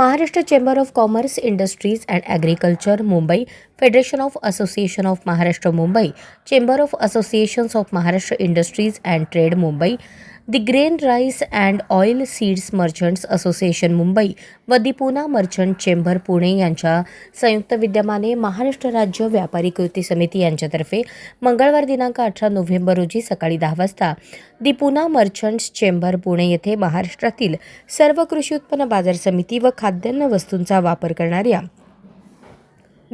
Maharashtra Chamber of Commerce, Industries and Agriculture, Mumbai, Federation of Association of Maharashtra, Mumbai, Chamber of Associations of Maharashtra Industries and Trade, Mumbai, the grain rice and oil seeds merchants association Mumbai व the Poona merchant chamber Pune यांच्या संयुक्त विद्यमाने महाराष्ट्र राज्य व्यापारी कृती समिती यांच्यातर्फे मंगळवार दिनांक अठरा नोव्हेंबर रोजी सकाळी दहा वाजता दि पुना मर्चंट्स चेंबर पुणे येथे महाराष्ट्रातील सर्व कृषी उत्पन्न बाजार समिती व खाद्यान्न वस्तूंचा वापर करणाऱ्या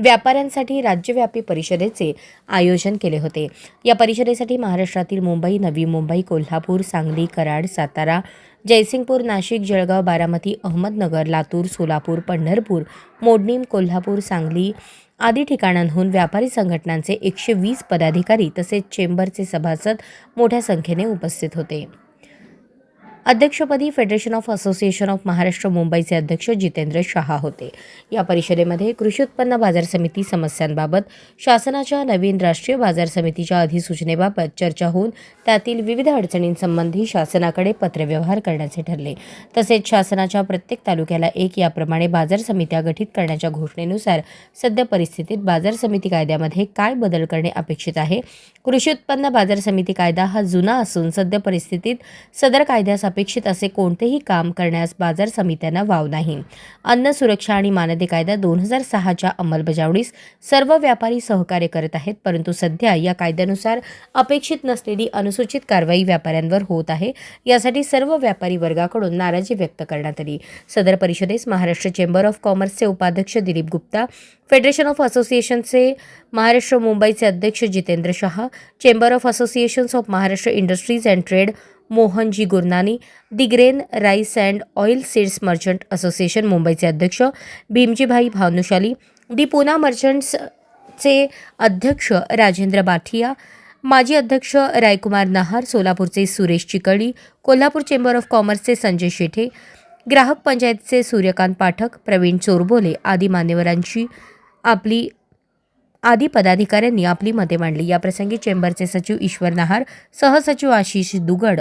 व्यापाऱ्यांसाठी राज्यव्यापी परिषदेचे आयोजन केले होते या परिषदेसाठी महाराष्ट्रातील मुंबई नवी मुंबई कोल्हापूर सांगली कराड सातारा जयसिंगपूर नाशिक जळगाव बारामती अहमदनगर लातूर सोलापूर पंढरपूर मोडणीम कोल्हापूर सांगली आदी ठिकाणांहून व्यापारी संघटनांचे एकशे वीस पदाधिकारी तसेच चेंबरचे सभासद मोठ्या संख्येने उपस्थित होते अध्यक्षपदी federation of association of Maharashtra मुंबईचे अध्यक्ष जितेंद्र शहा होते या परिषदेमध्ये कृषी उत्पन्न बाजार समिती समस्यांबाबत शासनाच्या नवीन राष्ट्रीय बाजार समितीच्या अधिसूचनेबाबत चर्चा होऊन त्यातील विविध अडचणींसंबंधी शासनाकडे पत्रव्यवहार करण्याचे ठरले तसेच शासनाच्या प्रत्येक तालुक्याला एक याप्रमाणे बाजार समित्या गठीत करण्याच्या घोषणेनुसार सध्या परिस्थितीत बाजार समिती कायद्यामध्ये काय बदल करणे अपेक्षित आहे कृषी उत्पन्न बाजार समिती कायदा हा जुना असून सद्य परिस्थितीत सदर कायद्यास अपेक्षित असे कोणतेही काम करण्यास बाजार समित्यांना वाव नाही अन्न सुरक्षा आणि मानदे कायदा दोन हजार सहाच्या अंमलबजावणीस सर्व व्यापारी सहकार्य करत आहेत परंतु सध्या या कायद्यानुसार अपेक्षित नसलेली अनुसूचित कारवाई व्यापाऱ्यांवर होत आहे यासाठी सर्व व्यापारी वर्गाकडून नाराजी व्यक्त करण्यात आली सदर परिषदेस महाराष्ट्र चेंबर ऑफ कॉमर्सचे उपाध्यक्ष दिलीप गुप्ता फेडरेशन ऑफ असोसिएशनचे महाराष्ट्र मुंबईचे अध्यक्ष Jitendra Shah chamber of associations of Maharashtra industries and trade Mohanji Gurnani the grain rice and oil seeds merchant association मुंबईचे अध्यक्ष भीमजीभाई भानुशाली दि पुना मर्चंट्सचे अध्यक्ष राजेंद्र बाठिया माजी अध्यक्ष रायकुमार नहार सोलापूरचे सुरेश चिकळी कोल्हापूर चेंबर ऑफ कॉमर्सचे संजय शेठे ग्राहक पंचायतचे सूर्यकांत पाठक प्रवीण चोरबोले आदी मान्यवरांची आपली आदी पदाधिकाऱ्यांनी आपली मते मांडली याप्रसंगी चेंबरचे सचिव ईश्वर नहार सहसचिव आशिष दुगड